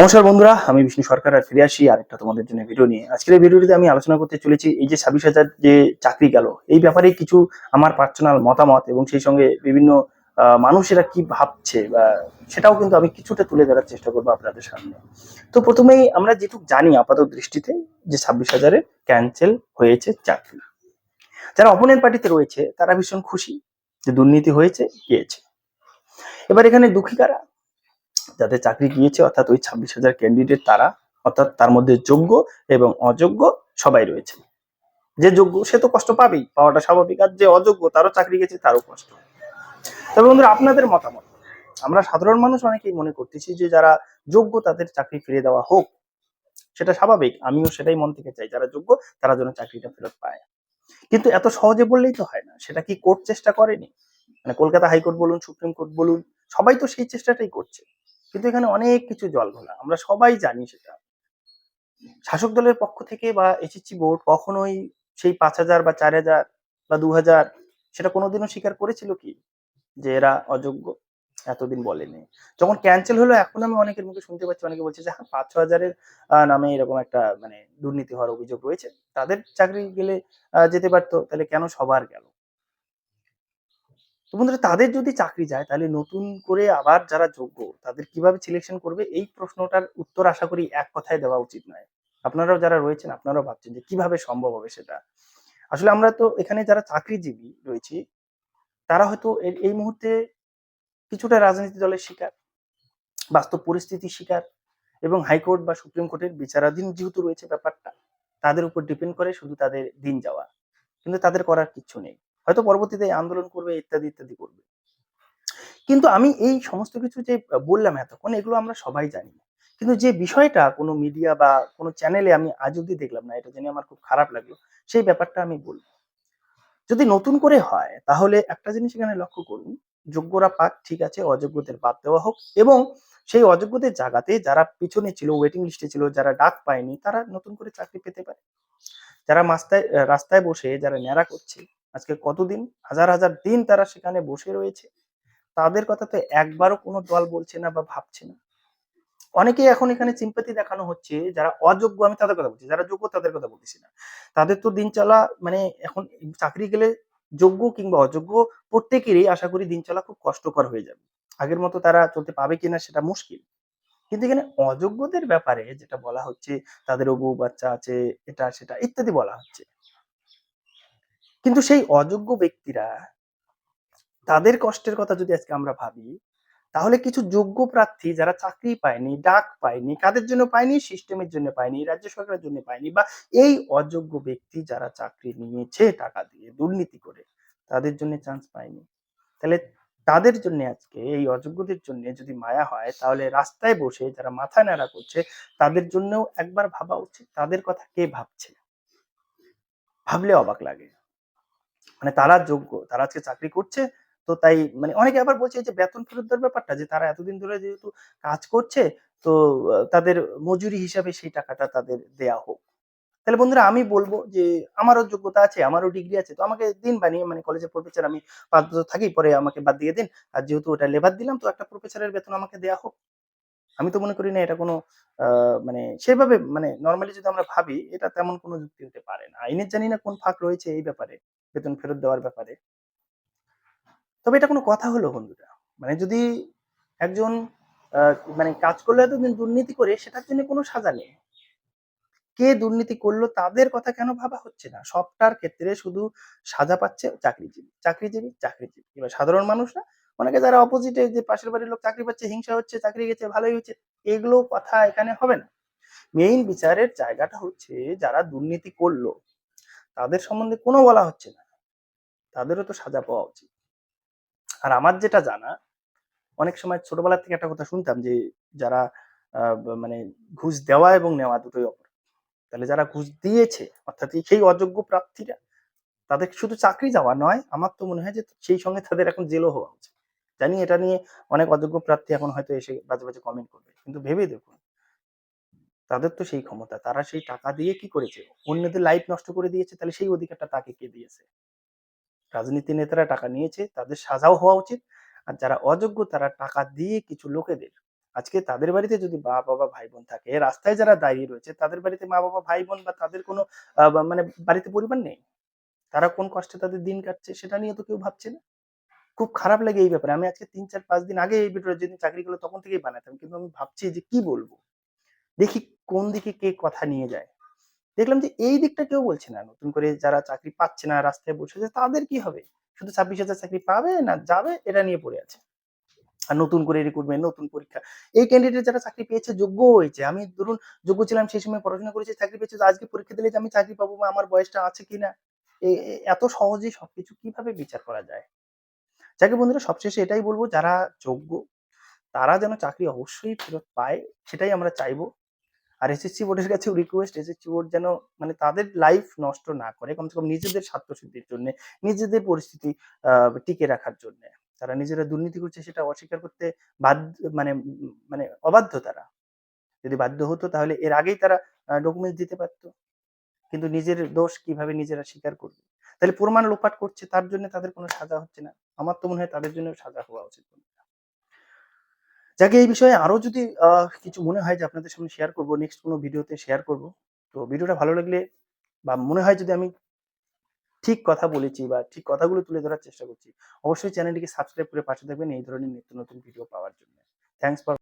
নমস্কার বন্ধুরা, আমি বিষ্ণু সরকার আর ফিরে আসি আরেকটা তোমাদের জন্য ভিডিও নিয়ে। আজকের এই ভিডিওটিতে আমি আলোচনা করতে চলেছি এই যে ছাব্বিশ হাজার যে চাকরি গেল, এই ব্যাপারে কিছু আমার পার্সোনাল মতামত এবং সেই সঙ্গে বিভিন্ন মানুষেরা কি ভাবছে বা সেটাও কিন্তু আমি কিছুটা তুলে ধরার চেষ্টা করব আপনাদের সামনে। তো প্রথমেই আমরা যেটুকু জানি আপাতত দৃষ্টিতে যে ছাব্বিশ হাজারে ক্যান্সেল হয়েছে চাকরি। যারা অপোনেন্ট পার্টিতে রয়েছে, তারা ভীষণ খুশি যে দুর্নীতি হয়েছে, গিয়েছে। এবার এখানে দুঃখী কারা? যাদের চাকরি গিয়েছে, অর্থাৎ ওই ছাব্বিশ হাজার ক্যান্ডিডেট তারা, অর্থাৎ তার মধ্যে যোগ্য এবং অযোগ্য সবাই রয়েছে। যে যোগ্য সে তো কষ্ট পাবেই, পাওয়াটা স্বাভাবিক। আর যে অযোগ্য তারও চাকরি গেছে, তারও কষ্ট। তবে বন্ধুরা, আপনাদের মতামত? আমরা সাধারণ মানুষ অনেকেই মনে করতেছি যে যারা যোগ্য তাদের চাকরি ফিরে দেওয়া হোক, সেটা স্বাভাবিক। আমিও সেটাই মন থেকে চাই, যারা যোগ্য তারা যেন চাকরিটা ফেরত পায়। কিন্তু এত সহজে বললেই তো হয় না। সেটা কি কোর্ট চেষ্টা করেনি? মানে কলকাতা হাইকোর্ট বলুন, সুপ্রিম কোর্ট বলুন, সবাই তো সেই চেষ্টাটাই করছে। কিন্তু এখানে অনেক কিছু জল ঘোলা আমরা সবাই জানি সেটা। শাসক দলের পক্ষ থেকে বা এসএসসি বোর্ড কখনোই সেই পাঁচ হাজার বা চার হাজার বা দু হাজার সেটা কোনোদিনও স্বীকার করেছিল কি? যে এরা অযোগ্য? এতদিন বলেনি। যখন ক্যান্সেল হলো, এখন আমি অনেকের মুখে শুনতে পাচ্ছি, অনেকে বলছে যে হ্যাঁ পাঁচ ছ হাজারের নামে এরকম একটা মানে দুর্নীতি হওয়ার অভিযোগ রয়েছে। তাদের চাকরি গেলে যেতে পারতো, তাহলে কেন সবার গেল? তো বন্ধুরা, তাদের যদি চাকরি যায়, তাহলে নতুন করে আবার যারা যোগ্য, তাদের কীভাবে সিলেকশন করবে? এই প্রশ্নটার উত্তর আশা করি এক কথায় দেওয়া উচিত নয়। আপনারাও যারা রয়েছেন, আপনারাও ভাবছেন যে কীভাবে সম্ভব হবে সেটা। আসলে আমরা তো এখানে যারা চাকরিজীবী রয়েছি, তারা হয়তো এই মুহূর্তে কিছুটা রাজনীতি দলের শিকার, বাস্তব পরিস্থিতি শিকার এবং হাইকোর্ট বা সুপ্রিম কোর্টের বিচারাধীন যেহেতু রয়েছে ব্যাপারটা, তাদের উপর ডিপেন্ড করে শুধু তাদের দিন যাওয়া। কিন্তু তাদের করার কিচ্ছু নেই। হয়তো পরবর্তীতে আন্দোলন করবে, ইত্যাদি ইত্যাদি করবে। কিন্তু আমি এই সমস্ত কিছু যে বললাম এতক্ষণ, এগুলো আমরা সবাই জানি। কিন্তু যে বিষয়টা কোনো মিডিয়া বা কোনো চ্যানেলে আমি আজ অব্দি দেখলাম না, এটা জেনে আমার খুব খারাপ লাগল, সেই ব্যাপারটা আমি বলব। যদি নতুন করে হয়, তাহলে একটা জিনিস এখানে লক্ষ্য করুন, যোগ্যরা পাক, ঠিক আছে, অযোগ্যদের বাদ দেওয়া হোক এবং সেই অযোগ্যদের জায়গাতে যারা পিছনে ছিল ওয়েটিং লিস্টে ছিল, যারা ডাক পায়নি, তারা নতুন করে চাকরি পেতে পারে। যারা মাস্তায়, রাস্তায় বসে, যারা ন্যাড়া করছে আজকে কতদিন? হাজার হাজার দিন তারা সেখানে বসে রয়েছে। তাদের কথা তো একবারও কোনো দল বলছে না বা ভাবছে না। অনেকেই এখন এখানে সিম্পাতি দেখানো হচ্ছে, যারা অযোগ্য, আমি তাদের কথা বলছি, যারা যোগ্য তাদের কথা বলতেছি না। তাদের তো দিন চলা মানে এখন চাকরি গেলে যোগ্য কিংবা অযোগ্য প্রত্যেকেরই আশা করি দিন চলা খুব কষ্টকর হয়ে যাবে। আগের মতো তারা চলতে পাবে কিনা সেটা মুশকিল। কিন্তু এখানে অযোগ্যদের ব্যাপারে যেটা বলা হচ্ছে তাদেরও বউ বাচ্চা আছে, এটা, সেটা ইত্যাদি বলা হচ্ছে। কিন্তু সেই অযোগ্য ব্যক্তিরা তাদের কষ্টের কথা যদি আজকে আমরা ভাবি, তাহলে কিছু যোগ্য প্রার্থী যারা চাকরি পায়নি, ডাক পায়নি, কাদের জন্য পায়নি? সিস্টেমের জন্য পায়নি, রাজ্য সরকারের জন্য পায়নি বা এই অযোগ্য ব্যক্তি যারা চাকরি নিয়েছে, টাকা দিয়ে দুর্নীতি করে, তাদের জন্য চান্স পায়নি। তাহলে তাদের জন্য আজকে, এই অযোগ্যদের জন্য যদি মায়া হয়, তাহলে রাস্তায় বসে যারা মাথা ন্যাড়া করছে, তাদের জন্যও একবার ভাবা উচিত। তাদের কথা কে ভাবছে? ভাবলে অবাক লাগে। মানে তারা যোগ্য, তারা আজকে চাকরি করছে, তো তাই মানে অনেকে আবার বলছে যে বেতন ফেরত দেওয়ার ব্যাপারটা, যে তারা এতদিন ধরে যেহেতু কাজ করছে, তো তাদের মজুরি হিসাবে সেই টাকাটা তাদের দেয়া হোক। তাহলে বন্ধুরা আমি বলব যে আমারও যোগ্যতা আছে, আমারও ডিগ্রি আছে, তো আমাকে দিন বানিয়ে মানে কলেজের প্রফেসর আমি পাঁচ বছর থাকি পরে আমাকে বাদ দিয়ে দিন। আর যেহেতু ওটা লেবার দিলাম, তো একটা প্রফেসরের বেতন আমাকে দেয়া হোক। আমি তো মনে করি না এটা কোনো মানে সেভাবে মানে নর্মালি যদি আমরা ভাবি, এটা তেমন কোনো যুক্তি হতে পারে না। আইনের জানি না কোন ফাঁক রয়েছে এই ব্যাপারে। বেতন ফেরত দেওয়ার ব্যাপারে। তবে এটা কোনো কথা হলো, বন্ধুরা। মানে যদি একজন মানে কাজ করলে এতদিন দুর্নীতি করে, সেটার জন্য কোনো সাজা নেই। কে দুর্নীতি করল তাদের কথা কেন ভাবা হচ্ছে না? সবটার ক্ষেত্রে শুধু সাজা পাচ্ছে চাকরিজীবী চাকরিজীবী চাকরিজীবী। এবার সাধারণ মানুষরা, অনেকে যারা অপোজিটে যে পাশের বাড়ির লোক চাকরি পাচ্ছে, হিংসা হচ্ছে, চাকরি গেছে, ভালোই হচ্ছে, এগুলো কথা এখানে হবে না। মেইন বিচারের জায়গাটা হচ্ছে যারা দুর্নীতি করল, তাদের সম্বন্ধে কোনো বলা হচ্ছে না। তাদেরও তো সাজা পাওয়া উচিত। আর আমার যেটা জানা, অনেক সময় ছোটবেলা থেকে একটা কথা শুনতাম যে, যারা মানে ঘুষ দেওয়া এবং নেওয়া দুটোই অপরাধ। তাহলে যারা ঘুষ দিয়েছে, অর্থাৎ সেই অযোগ্য প্রার্থীরা, তাদের শুধু চাকরি যাওয়া নয়, আমার তো মনে হয় যে সেই সঙ্গে তাদের এখন জেলও হওয়া উচিত। জানি এটা নিয়ে অনেক অযোগ্য প্রার্থী এখন হয়তো এসে বাজে বাজে কমেন্ট করবে, কিন্তু ভেবে দেখুন, তাদের তো সেই ক্ষমতা। তারা সেই টাকা দিয়ে কি করেছে? অন্যদের লাইফ নষ্ট করে দিয়েছে, তাহলে সেই অধিকারটা তাকে কে দিয়েছে? রাজনীতি নেতারা টাকা নিয়েছে, তাদের সাজাও হওয়া উচিত। আর যারা অযোগ্য, তারা টাকা দিয়ে কিছু লোকেদের আজকে তাদের বাড়িতে যদি মা বাবা, ভাই বোন থাকে রাস্তায় যারা দাঁড়িয়ে রয়েছে, তাদের বাড়িতে মা বাবা, ভাই বোন বা তাদের কোনো মানে বাড়িতে পরিবার নেই? তারা কোন কষ্টে তাদের দিন কাটছে সেটা নিয়ে তো কেউ ভাবছে না। খুব খারাপ লাগে এই ব্যাপারে। আমি আজকে তিন, চার, পাঁচ দিন আগে এই ভিডিওটা যেদিন চাকরি করল তখন থেকেই বানাতাম। কিন্তু আমি ভাবছি যে কি বলব? দেখি কোন দিকে কে কথা নিয়ে যায়। দেখলাম যে এই দিকটা কেউ বলছে না। নতুন করে যারা চাকরি পাচ্ছে না, রাস্তায় বসে আছে, তাদের কি হবে? শুধু ছাব্বিশ হাজার চাকরি পাবে না যাবে? এটা নিয়ে পড়ে আছে। আর নতুন করে রিক্রুটমেন্ট নতুন পরীক্ষা। এই ক্যান্ডিডেট যারা চাকরি পেয়েছে যোগ্য হয়েছে। আমি ধরুন যোগ্য ছিলাম, সেই সময় পড়াশোনা করেছি, চাকরি পেয়েছি আজকে পরীক্ষা দিলে যে আমি চাকরি পাবো বা আমার বয়সটা আছে কিনা? এ- এ- এত সহজেই সবকিছু কীভাবে বিচার করা যায়? যাকে বন্ধুরা, সবশেষে এটাই বলব, যারা যোগ্য, তারা যেন চাকরি অবশ্যই ফেরত পায়, সেটাই আমরা চাইব। আর এসএসসি বোর্ডের কাছেও রিকোয়েস্ট এসএসসি বোর্ড যেন মানে তাদের লাইফ নষ্ট না করে, কমসে কম নিজেদের স্বার্থসিদ্ধির জন্য, নিজেদের পরিস্থিতি টিকে রাখার জন্য। তারা নিজেরা দুর্নীতি করছে সেটা অস্বীকার করতে বাধ্য মানে মানে অবাধ্য তারা। যদি বাধ্য হতো তাহলে এর আগেই তারা ডকুমেন্টস দিতে পারতো। কিন্তু নিজের দোষ কীভাবে নিজেরা স্বীকার করবে? তাহলে প্রমাণ লোপাট করছে, তার জন্য তাদের কোনো সাজা হচ্ছে না। আমার তো মনে হয় তাদের জন্য সাজা হওয়া উচিত। যাকে, এই বিষয়ে আরও যদি কিছু মনে হয় যে আপনাদের সামনে শেয়ার করব নেক্সট কোনো ভিডিওতে শেয়ার করব, তো ভিডিওটা ভালো লাগলে বা মনে হয় যদি আমি ঠিক কথা বলেছি বা ঠিক কথাগুলো তুলে ধরার চেষ্টা করছি, অবশ্যই চ্যানেলটিকে সাবস্ক্রাইব করে পাশে থাকবেন এই ধরনের নিত্য নতুন ভিডিও পাওয়ার জন্য। Thanks for